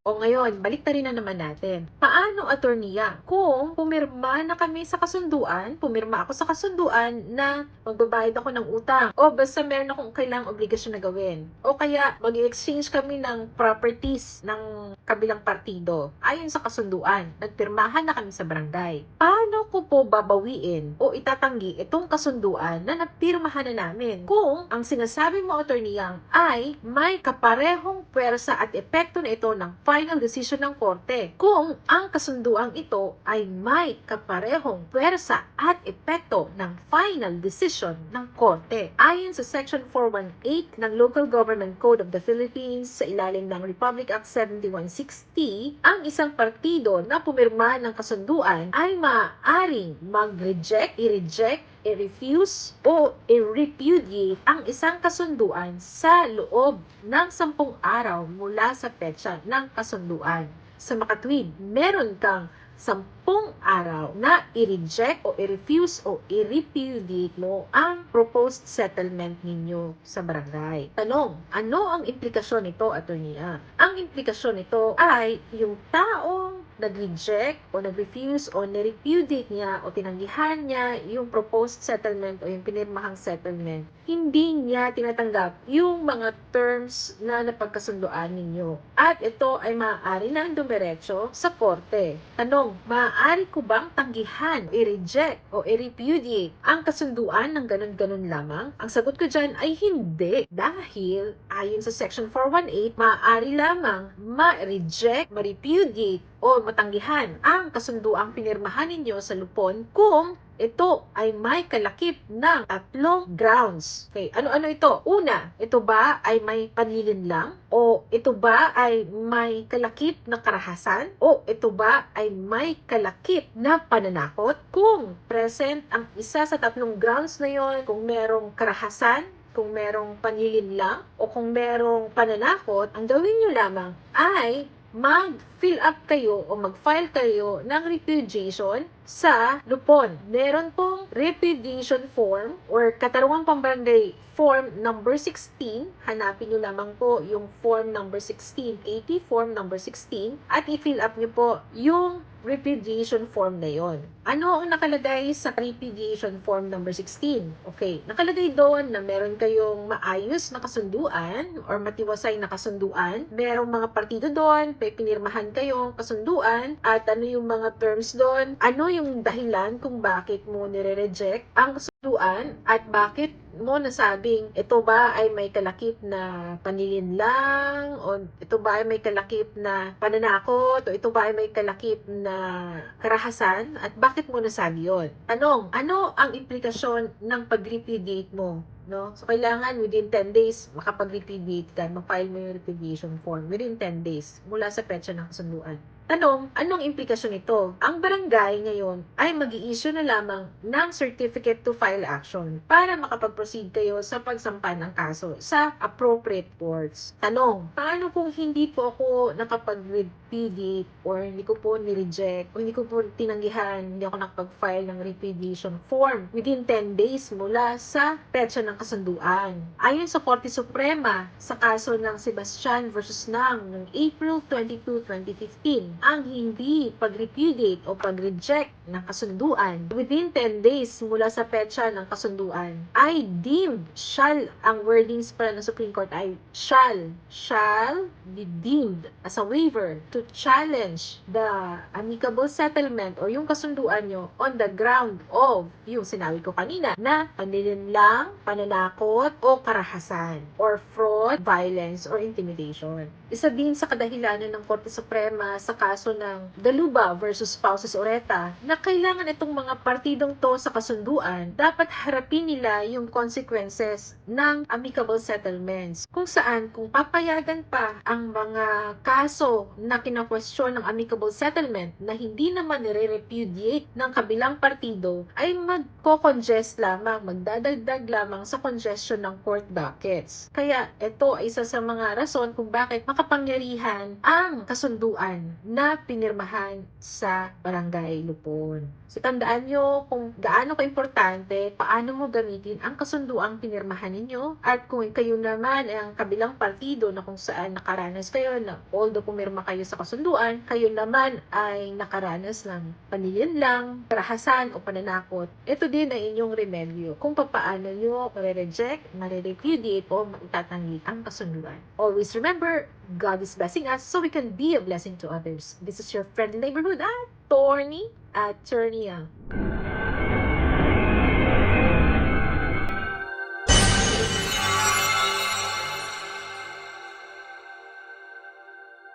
O ngayon, balik na rin na naman natin. Paano, attorneya, kung pumirma na kami sa kasunduan, pumirma ako sa kasunduan na magbabayad ako ng utang, o basta meron akong kailangang obligasyon na gawin, o kaya mag-exchange kami ng properties ng kabilang partido, ayon sa kasunduan, nagpirmahan na kami sa barangay. Paano ko po babawiin o itatanggi itong kasunduan na napirmahan na namin kung ang sinasabi mo, attorneyang, ay may kaparehong pwersa at epekto na ito ng final decision ng korte. Kung ang kasunduang ito ay may kaparehong pwersa at epekto ng final decision ng korte. Ayon sa Section 418 ng Local Government Code of the Philippines sa ilalim ng Republic Act 7160, ang isang partido na pumirma ng kasunduan ay maaaring mag-reject, i-reject, i-refuse o i-repudiate ang isang kasunduan sa loob ng sampung araw mula sa petsa ng kasunduan. Sa makatwid, meron kang sampung araw na i-reject o i-refuse o i-repudiate mo ang proposed settlement ninyo sa barangay. Tanong, ano ang implikasyon nito, attorney A? Ang implikasyon nito ay yung taong nag-reject o nag-refuse o nirepudiate niya o tinanggihan niya yung proposed settlement o yung pinirmahang settlement, hindi niya tinatanggap yung mga terms na napagkasundoan ninyo. At ito ay maaari na dumiretso sa korte. Tanong, maaari ko bang tanggihan, i-reject o i-repudiate ang kasunduan ng ganun-ganun lamang? Ang sagot ko dyan ay hindi dahil ayon sa Section 418, maaari lamang ma-reject, ma-repudiate o matanggihan ang kasunduang pinirmahan ninyo sa lupon kung ito ay may kalakip ng tatlong grounds. Okay, ano-ano ito? Una, ito ba ay may panlilin lang? O ito ba ay may kalakip na karahasan? O ito ba ay may kalakip na pananakot? Kung present ang isa sa tatlong grounds na yon, kung merong karahasan, kung merong panlilin lang, o kung merong pananakot, ang gawin nyo lamang ay mag-fill up kayo o mag-file kayo ng repudiation sa lupon. Meron pong repudiation form or katarungang pambarangay form number 16. Hanapin nyo lamang po yung form number 16, 80 form number 16 at i-fill up nyo po yung repudiation form na yon. Ano ang nakalagay sa repudiation form number 16? Okay, nakalagay doon na meron kayong maayos na kasunduan or matiwasay na kasunduan. Merong mga partido doon, may pinirmahan kayong kasunduan at ano yung mga terms doon, ano yung dahilan kung bakit mo nire-reject ang kasunduan at bakit mo nasabing ito ba ay may kalakip na panilin lang o ito ba ay may kalakip na pananakot o ito ba ay may kalakip na karahasan at bakit mo nasabi yon? Tanong, ano ang implikasyon ng pag-repudiate mo? No? So, kailangan within 10 days, makapag-repudiate ka, mag-file mo yung repudiation form within 10 days mula sa petsa ng kasunduan. Tanong, anong implikasyon nito? Ang barangay ngayon ay mag issue na lamang ng certificate to file action para makapag-proceed kayo sa pagsampa ng kaso sa appropriate courts. Tanong, paano kung hindi po ako nakapag-repudiate or hindi ko po ni-reject o hindi ko po tinanggihan, hindi ako nakapag-file ng repudiation form within 10 days mula sa petsa ng kasunduan. Ayon sa Korte Suprema sa kaso ng Sebastian versus Nang noong April 22, 2015, ang hindi pag-repudiate o pag-reject ng kasunduan within 10 days mula sa petsa ng kasunduan ay deemed shall ang wordings pala ng Supreme Court ay shall shall be deemed as a waiver to challenge the amicable settlement or yung kasunduan nyo on the ground of yung sinabi ko kanina na panlilinlang, pananakot o karahasan or fraud, violence or intimidation. Isa din sa kadahilanan ng Korte Suprema sa kaso ng Daluba versus Spouses Oreta na kailangan itong mga partidong to sa kasunduan dapat harapin nila yung consequences ng amicable settlements kung saan kung papayagan pa ang mga kaso na kinakwestiyon ng amicable settlement na hindi naman nire-repudiate ng kabilang partido ay magko-congest lamang, magdadagdag lamang sa congestion ng court dockets. Kaya ito ay isa sa mga rason kung bakit makapangyarihan ang kasunduan na pinirmahan sa barangay Lupon. Yun. So, tandaan nyo kung gaano ka-importante, paano mo gamitin ang kasunduang pinirmahan ninyo. At kung kayo naman ang kabilang partido na kung saan nakaranas kayo na although pumirma kayo sa kasunduan, kayo naman ay nakaranas ng panilinlang, karahasan o pananakot. Ito din ay inyong remedyo kung papaano nyo mare-reject, mare-repudiate o maitatanggi ang kasunduan. Always remember, God is blessing us so we can be a blessing to others. This is your friendly neighborhood at attorney, attorney. Ah.